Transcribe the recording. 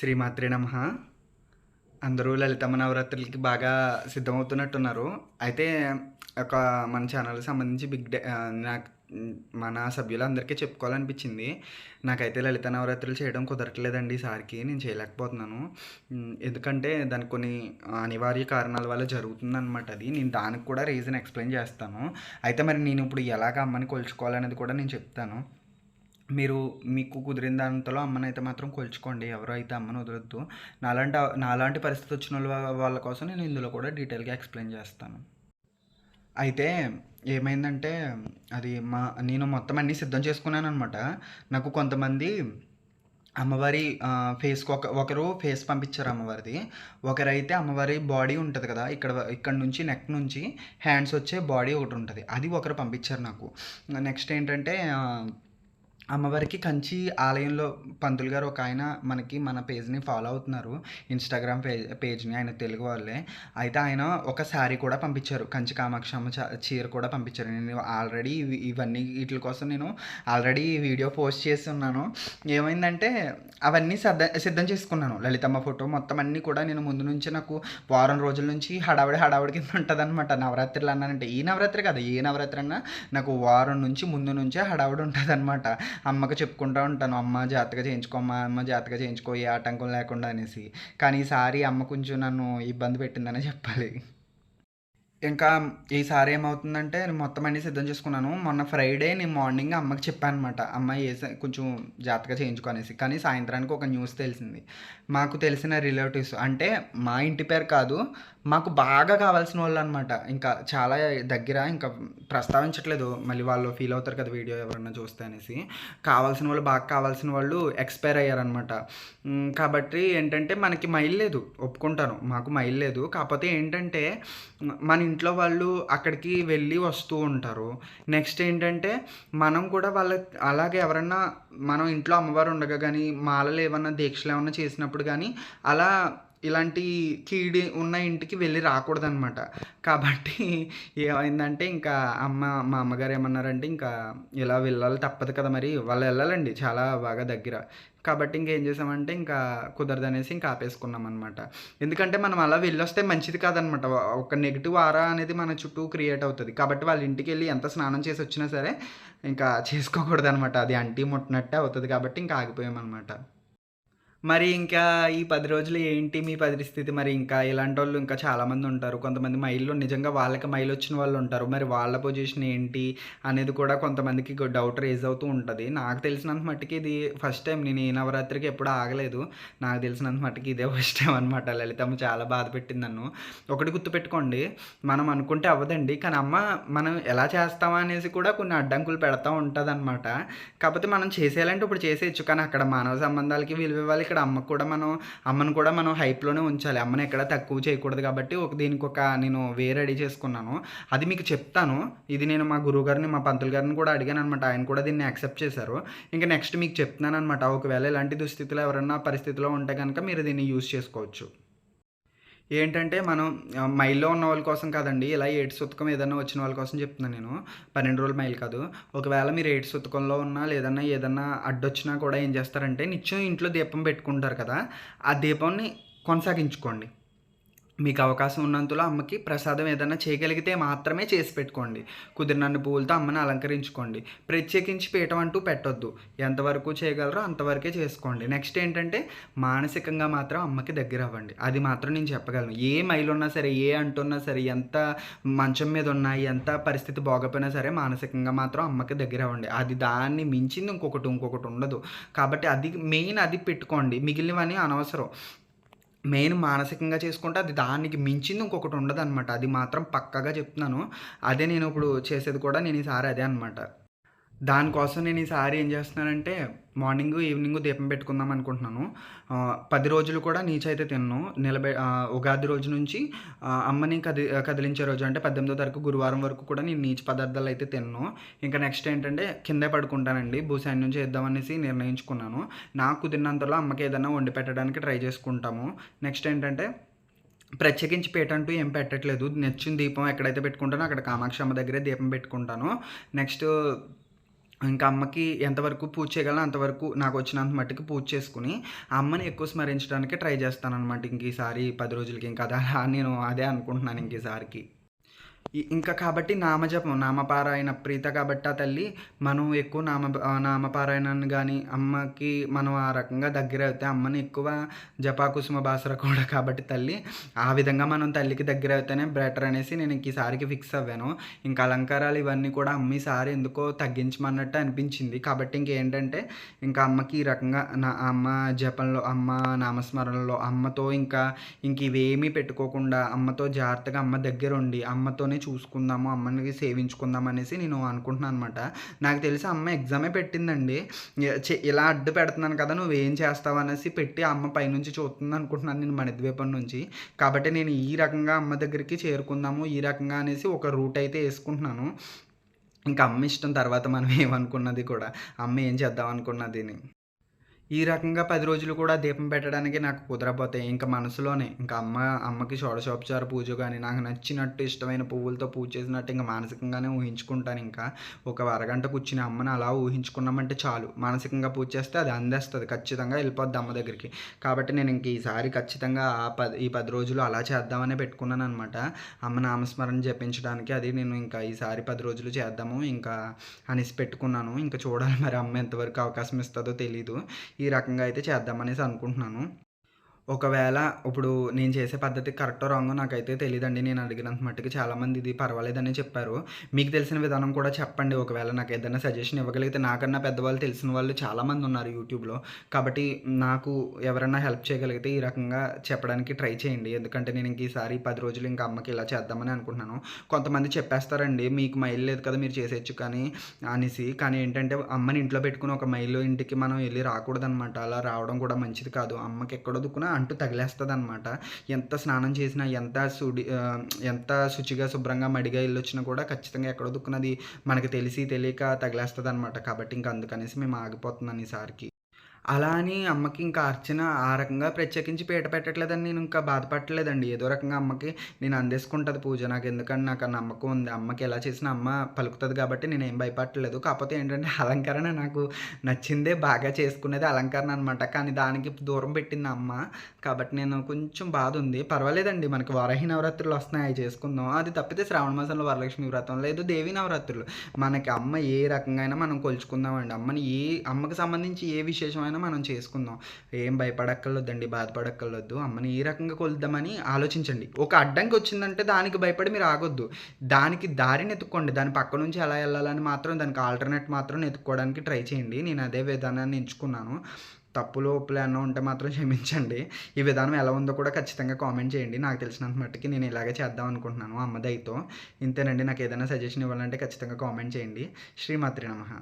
శ్రీమాత్రి నమ. అందరూ లలితమ్మ నవరాత్రులకి బాగా సిద్ధమవుతున్నట్టున్నారు. అయితే ఒక మన ఛానల్కి సంబంధించి బిగ్ డే నాకు మన సభ్యులందరికీ చెప్పుకోవాలనిపించింది. నాకైతే లలిత నవరాత్రులు చేయడం కుదరట్లేదండి ఈసారికి నేను చేయలేకపోతున్నాను. ఎందుకంటే దానికి కొన్ని అనివార్య కారణాల వల్ల జరుగుతుందన్నమాట అది. నేను దానికి కూడా రీజన్ ఎక్స్ప్లెయిన్ చేస్తాను. అయితే మరి నేను ఇప్పుడు ఎలాగ అమ్మని కొలుచుకోవాలనేది కూడా నేను చెప్తాను. మీరు మీకు కుదిరిన దాంతలో అమ్మనైతే అయితే మాత్రం కొలుచుకోండి. ఎవరో అయితే అమ్మను వదలొద్దు. నాలాంటి నాలాంటి పరిస్థితి వచ్చిన వాళ్ళ వాళ్ళ కోసం నేను ఇందులో కూడా డీటెయిల్గా ఎక్స్ప్లెయిన్ చేస్తాను. అయితే ఏమైందంటే అది మా నేను మొత్తం అన్నీ సిద్ధం చేసుకున్నాను అనమాట నాకు కొంతమంది అమ్మవారి ఫేస్కి ఒక ఒకరు ఫేస్ పంపించారు అమ్మవారిది. ఒకరైతే అమ్మవారి బాడీ ఉంటుంది కదా ఇక్కడ ఇక్కడ నుంచి నెక్ నుంచి హ్యాండ్స్ వచ్చే బాడీ ఒకటి ఉంటుంది. అది ఒకరు పంపించారు నాకు. నెక్స్ట్ ఏంటంటే అమ్మవారికి కంచి ఆలయంలో పంతులు గారు ఒక ఆయన మనకి మన పేజ్ని ఫాలో అవుతున్నారు. ఇన్స్టాగ్రామ్ పేజ్ పేజ్ని ఆయన తెలుగు వాళ్ళే. అయితే ఆయన ఒక శారీ కూడా పంపించారు. కంచి కామాక్షి అమ్మ చా- చీర కూడా పంపించారు. నేను ఆల్రెడీ ఇవన్నీ వీటి కోసం నేను ఆల్రెడీ వీడియో పోస్ట్ చేసి ఉన్నాను. ఏమైందంటే అవన్నీ సిద్ధ సిద్ధం చేసుకున్నాను. లలితమ్మ ఫోటో మొత్తం అన్నీ కూడా నేను ముందు నుంచి నాకు వారం రోజుల నుంచి హడావిడి హడావిడి కింద ఉంటుంది అనమాట నవరాత్రులు అన్నానంటే ఈ నవరాత్రి కదా ఏ నవరాత్రి అన్నా నాకు వారం నుంచి ముందు నుంచే హడావిడి ఉంటుంది అనమాట అమ్మకు చెప్పుకుంటూ ఉంటాను అమ్మ జాగ్రత్తగా చేయించుకోమ్మా అమ్మ జాతక చేయించుకో ఏ ఆటంకం లేకుండా అనేసి. కానీ ఈసారి అమ్మ కొంచెం నన్ను ఇబ్బంది పెట్టిందనే చెప్పాలి. ఇంకా ఈసారి ఏమవుతుందంటే నేను మొత్తం అన్నీ సిద్ధం చేసుకున్నాను. మొన్న ఫ్రైడే నేను మార్నింగ్ అమ్మకి చెప్పాను అనమాట అమ్మ ఏ కొంచెం జాగ్రత్తగా చేయించుకునేసి. కానీ సాయంత్రానికి ఒక న్యూస్ తెలిసింది. మాకు తెలిసిన రిలేటివ్స్ అంటే మా ఇంటి పేరు కాదు మాకు బాగా కావాల్సిన వాళ్ళు అనమాట ఇంకా చాలా దగ్గర ఇంకా ప్రస్తావించట్లేదు. మళ్ళీ వాళ్ళు ఫీల్ అవుతారు కదా వీడియో ఎవరన్నా చూస్తే అనేసి. కావాల్సిన వాళ్ళు బాగా కావాల్సిన వాళ్ళు ఎక్స్పైర్ అయ్యారనమాట కాబట్టి ఏంటంటే మనకి మైల్ లేదు. ఒప్పుకుంటాను. మాకు మైల్ లేదు. కాకపోతే ఏంటంటే మన ఇంట్లో వాళ్ళు అక్కడికి వెళ్ళి వస్తూ ఉంటారు. నెక్స్ట్ ఏంటంటే మనం కూడా వాళ్ళ అలాగే ఎవరన్నా మనం ఇంట్లో అమ్మవారు ఉండగా కానీ మాలలు ఏమన్నా దీక్షలు ఏమన్నా చేసినప్పుడు కానీ అలా ఇలాంటి కీడి ఉన్న ఇంటికి వెళ్ళి రాకూడదనమాట కాబట్టి ఏమైందంటే ఇంకా అమ్మ మా అమ్మగారు ఏమన్నారంటే ఇంకా ఇలా వెళ్ళాలి తప్పదు కదా మరి వాళ్ళు వెళ్ళాలండి చాలా బాగా దగ్గర. కాబట్టి ఇంకేం చేసామంటే ఇంకా కుదరదనేసి ఇంకా ఆపేసుకున్నాం అనమాట ఎందుకంటే మనం అలా వెళ్ళొస్తే మంచిది కాదనమాట ఒక నెగిటివ్ ఆరా అనేది మన చుట్టూ క్రియేట్ అవుతుంది. కాబట్టి వాళ్ళ ఇంటికి వెళ్ళి ఎంత స్నానం చేసి వచ్చినా సరే ఇంకా చేసుకోకూడదు అనమాట అది అంటీ ముట్టినట్టే అవుతుంది కాబట్టి ఇంకా ఆగిపోయామన్నమాట. మరి ఇంకా ఈ పది రోజులు ఏంటి మీ పరిస్థితి? మరి ఇంకా ఇలాంటి వాళ్ళు ఇంకా చాలామంది ఉంటారు. కొంతమంది మైల్లో నిజంగా వాళ్ళకి మైల్ వచ్చిన వాళ్ళు ఉంటారు. మరి వాళ్ళ పొజిషన్ ఏంటి? అనేది కూడా కొంతమందికి డౌట్ రేజ్ అవుతూ ఉంటుంది. నాకు తెలిసినంత మట్టుకి ఇది ఫస్ట్ టైం నేను ఈ నవరాత్రికి ఎప్పుడు ఆగలేదు. నాకు తెలిసినంత మట్టుకి ఇదే ఫస్ట్ టైం అనమాట లలితమ్మ చాలా బాధ పెట్టింది నన్ను. ఒకటి గుర్తుపెట్టుకోండి మనం అనుకుంటే అవ్వదండి. కానీ అమ్మ మనం ఎలా చేస్తామా అనేసి కూడా కొన్ని అడ్డంకులు పెడతా ఉంటుంది అనమాట కాకపోతే మనం చేసేయాలంటే ఇప్పుడు చేసేయచ్చు. కానీ అక్కడ మానవ సంబంధాలకి విలువ ఇవ్వాలి. ఇక్కడ అమ్మ కూడా మనం అమ్మను కూడా మనం హైప్లోనే ఉంచాలి. అమ్మని ఎక్కడ తక్కువ చేయకూడదు కాబట్టి ఒక దీనికి ఒక నేను వే రెడీ చేసుకున్నాను. అది మీకు చెప్తాను. ఇది నేను మా గురువు గారిని మా పంతులు గారిని కూడా అడిగాను అనమాట. ఆయన కూడా దీన్ని యాక్సెప్ట్ చేశారు. ఇంకా నెక్స్ట్ మీకు చెప్తున్నాను అనమాట. ఒకవేళ ఇలాంటి దుస్థితిలో ఎవరన్నా పరిస్థితిలో ఉంటే కనుక మీరు దీన్ని యూజ్ చేసుకోవచ్చు. ఏంటంటే మనం మైల్లో ఉన్న వాళ్ళ కోసం కాదండి ఇలా ఏడు సుతకం ఏదైనా వచ్చిన వాళ్ళ కోసం చెప్తున్నాను నేను. పన్నెండు రోజులు మైల్ కాదు. ఒకవేళ మీరు ఏడు సుతకంలో ఉన్నా లేదన్నా ఏదన్నా అడ్డొచ్చినా కూడా ఏం చేస్తారంటే నిత్యం ఇంట్లో దీపం పెట్టుకుంటారు కదా ఆ దీపాన్ని కొనసాగించుకోండి. మీకు అవకాశం ఉన్నంతలో అమ్మకి ప్రసాదం ఏదైనా చేయగలిగితే మాత్రమే చేసి పెట్టుకోండి. కుదిరినన్ని పువ్వులతో అమ్మని అలంకరించుకోండి. ప్రత్యేకించి పీఠం అంటూ పెట్టొద్దు. ఎంతవరకు చేయగలరో అంతవరకే చేసుకోండి. నెక్స్ట్ ఏంటంటే మానసికంగా మాత్రం అమ్మకి దగ్గర అవ్వండి అది మాత్రం నేను చెప్పగలను. ఏ మైలు ఉన్నా సరే ఏ అంటున్నా సరే ఎంత మంచం మీద ఉన్నా ఎంత పరిస్థితి బాగపోయినా సరే మానసికంగా మాత్రం అమ్మకి దగ్గర అవ్వండి అది దాన్ని మించింది ఇంకొకటి ఇంకొకటి ఉండదు. కాబట్టి అది మెయిన్ అది పెట్టుకోండి. మిగిలినవన్నీ అనవసరం. మెయిన్ మానసికంగా చేసుకుంటే అది దానికి మించింది ఇంకొకటి ఉండదు అనమాట అది మాత్రం పక్కాగా చెప్తున్నాను. అదే నేను ఇప్పుడు చేసేది కూడా నేను ఈసారి అదే అనమాట దానికోసం నేను ఈసారి ఏం చేస్తున్నానంటే మార్నింగ్ ఈవినింగ్ దీపం పెట్టుకుందాం అనుకుంటున్నాను. పది రోజులు కూడా నీచు అయితే తిన్ను. నిలబె ఉగాది రోజు నుంచి అమ్మని కది కదిలించే రోజు అంటే పద్దెనిమిదో తారీఖు గురువారం వరకు కూడా నేను నీచు పదార్థాలు అయితే తిన్ను. ఇంకా నెక్స్ట్ ఏంటంటే కిందే పడుకుంటానండి. భూసాయి నుంచి వేద్దామనేసి నిర్ణయించుకున్నాను. నాకు కుదిరినంతలో అమ్మకి ఏదైనా వండి పెట్టడానికి ట్రై చేసుకుంటాము. నెక్స్ట్ ఏంటంటే ప్రత్యేకించి పీట అంటూ ఏం పెట్టట్లేదు. నచ్చిన దీపం ఎక్కడైతే పెట్టుకుంటానో అక్కడ కామాక్షమ్మ దగ్గరే దీపం పెట్టుకుంటాను. నెక్స్ట్ ఇంకా అమ్మకి ఎంతవరకు పూజ చేయగలను అంతవరకు నాకు వచ్చినంత మట్టుకు పూజ చేసుకుని, అమ్మని ఎక్కువ స్మరించడానికి ట్రై చేస్తాను అనమాట ఇంక ఈసారి పది రోజులకి ఇంకా అదా నేను అదే అనుకుంటున్నాను ఇంక ఈసారికి. ఇంకా కాబట్టి నామజపం, నామపారాయణ ప్రీత కాబట్టి ఆ తల్లి, మనం ఎక్కువ నామ నామపారాయణాన్ని కానీ అమ్మకి మనం ఆ రకంగా దగ్గర అవుతే అమ్మని ఎక్కువ జపాకుసుమ బాసర కూడా కాబట్టి తల్లి, ఆ విధంగా మనం తల్లికి దగ్గర అవుతేనే బెటర్ అనేసి నేను ఇంక ఈసారికి ఫిక్స్ అవ్వాను. ఇంకా అలంకారాలు ఇవన్నీ కూడా అమ్మ ఈసారి ఎందుకో తగ్గించమన్నట్టు అనిపించింది. కాబట్టి ఇంకేంటంటే, ఇంకా అమ్మకి ఈ రకంగా నా అమ్మ జపంలో, అమ్మ నామస్మరణలో, అమ్మతో ఇంకా ఇంక ఇవేమీ పెట్టుకోకుండా, అమ్మతో జాగ్రత్తగా అమ్మ దగ్గర ఉండి అమ్మతోనే చూసుకుందాము, అమ్మని సేవించుకుందాం అనేసి నేను అనుకుంటున్నాను అనమాట. నాకు తెలిసి అమ్మ ఎగ్జామే పెట్టిందండి. ఇలా అడ్డు పెడుతున్నాను కదా! నువ్వేం చేస్తావు అనేసి పెట్టి అమ్మ పైనుంచి చూస్తుంది అనుకుంటున్నాను నేను మణిద్వీపం నుంచి. కాబట్టి నేను ఈ రకంగా అమ్మ దగ్గరికి చేరుకుందాము, ఈ రకంగా అనేసి ఒక రూట్ అయితే వేసుకుంటున్నాను ఇంకా అమ్మ ఇష్టం తర్వాత మనం ఏమనుకున్నది కూడా. అమ్మ ఏం చేద్దాం అనుకున్నది ఈ రకంగా పది రోజులు కూడా దీపం పెట్టడానికి నాకు కుదరపోతే ఇంకా మనసులోనే ఇంకా అమ్మ అమ్మకి షోడశోపచార పూజ కానీ నాకు నచ్చినట్టు ఇష్టమైన పువ్వులతో పూజ చేసినట్టు ఇంకా మానసికంగానే ఊహించుకుంటాను ఇంకా ఒక అరగంట కూర్చుని అమ్మని అలా ఊహించుకున్నామంటే చాలు. మానసికంగా పూజ చేస్తే అది అందేస్తుంది ఖచ్చితంగా వెళ్ళిపోద్ది అమ్మ దగ్గరికి. కాబట్టి నేను ఇంక ఈసారి ఖచ్చితంగా ఆ పది ఈ పది రోజులు అలా చేద్దామనే పెట్టుకున్నాను అనమాట అమ్మ నామస్మరణ జపించడానికి అది నేను ఇంకా ఈసారి పది రోజులు చేద్దాము ఇంకా అనేసి పెట్టుకున్నాను. ఇంకా చూడాలి మరి అమ్మ ఎంతవరకు అవకాశం ఇస్తుందో తెలీదు. ఈ రకంగా అయితే చేద్దామనేసి అనుకుంటున్నాను. ఒకవేళ ఇప్పుడు నేను చేసే పద్ధతి కరెక్ట్ రాంగో నాకైతే తెలియదండి నేను అడిగినంత మట్టుకు చాలామంది ఇది పర్వాలేదనే చెప్పారు. మీకు తెలిసిన విధానం కూడా చెప్పండి. ఒకవేళ నాకు ఏదైనా సజెషన్ ఇవ్వగలిగితే నాకన్నా పెద్దవాళ్ళు తెలిసిన వాళ్ళు చాలామంది ఉన్నారు యూట్యూబ్‌లో. కాబట్టి నాకు ఎవరన్నా హెల్ప్ చేయగలిగితే ఈ రకంగా చెప్పడానికి ట్రై చేయండి. ఎందుకంటే నేను ఇంక ఈసారి పది రోజులు ఇంకా అమ్మకి ఇలా చేద్దామని అనుకుంటున్నాను. కొంతమంది చెప్పేస్తారండి మీకు మైల్ లేదు కదా! మీరు చేసేయచ్చు కానీ అనేసి. కానీ ఏంటంటే అమ్మని ఇంట్లో పెట్టుకుని ఒక మైలు ఇంటికి మనం వెళ్ళి రాకూడదనమాట. అలా రావడం కూడా మంచిది కాదు. అమ్మకి ఎక్కడో దిక్కున అంటు అనమాట ఎంత స్నానం చేసినా, ఎంత సుడి ఎంత శుచిగా, శుభ్రంగా, మడిగా వెళ్ళొచ్చినా కూడా ఖచ్చితంగా ఎక్కడో దుక్కునది మనకి తెలిసి తెలియక తగిలేస్తుంది అనమాట కాబట్టి ఇంక అందుకనేసి మేము ఆగిపోతున్నాను ఈసారికి. అలా అని అమ్మకి ఇంకా అర్చన ఆ రకంగా ప్రత్యేకించి పీట పెట్టట్లేదని నేను ఇంకా బాధపడట్లేదండి. ఏదో రకంగా అమ్మకి నేను అందేసుకుంటుంది పూజ. నాకు ఎందుకంటే నాకు ఆ నమ్మకం ఉంది. అమ్మకి ఎలా చేసినా అమ్మ పలుకుతుంది కాబట్టి నేను ఏం భయపడలేదు కాకపోతే ఏంటంటే అలంకరణ నాకు నచ్చిందే బాగా చేసుకునేది అలంకరణ అనమాట. కానీ దానికి దూరం పెట్టింది అమ్మ. కాబట్టి నేను కొంచెం బాధ ఉంది పర్వాలేదండి మనకి వరహి నవరాత్రులు వస్తున్నాయి అవి చేసుకుందాం. అది తప్పితే శ్రావణ మాసంలో వరలక్ష్మి వ్రతం లేదు దేవి నవరాత్రులు. మనకి అమ్మ ఏ రకంగా అయినా మనం కొలుచుకుందామండి. అమ్మని ఏ అమ్మకి సంబంధించి ఏ విశేషమైన మనం చేసుకుందాం. ఏం భయపడక్కర్లేదండి. బాధపడక్కర్లేదు. అమ్మని ఏ రకంగా కొలుద్దామని ఆలోచించండి. ఒక అడ్డంకి వచ్చిందంటే దానికి భయపడి మీరు ఆగొద్దు. దానికి దారిని ఎత్తుక్కోండి దాని పక్క నుంచి ఎలా వెళ్ళాలని మాత్రం దానికి ఆల్టర్‌నేట్ మాత్రం ఎత్తుక్కోవడానికి ట్రై చేయండి. నేను అదే విధానాన్ని ఎంచుకున్నాను. తప్పులు, ఒప్పులు ఎన్నో ఉంటే మాత్రం క్షమించండి. ఈ విధానం ఎలా ఉందో కూడా ఖచ్చితంగా కామెంట్ చేయండి. నాకు తెలిసినంత మట్టుకి నేను ఇలాగే చేద్దాం అనుకుంటున్నాను అమ్మదైతో ఇంతేనండి నాకు ఏదైనా సజెషన్ ఇవ్వాలంటే ఖచ్చితంగా కామెంట్ చేయండి. శ్రీమాత్రి నమహా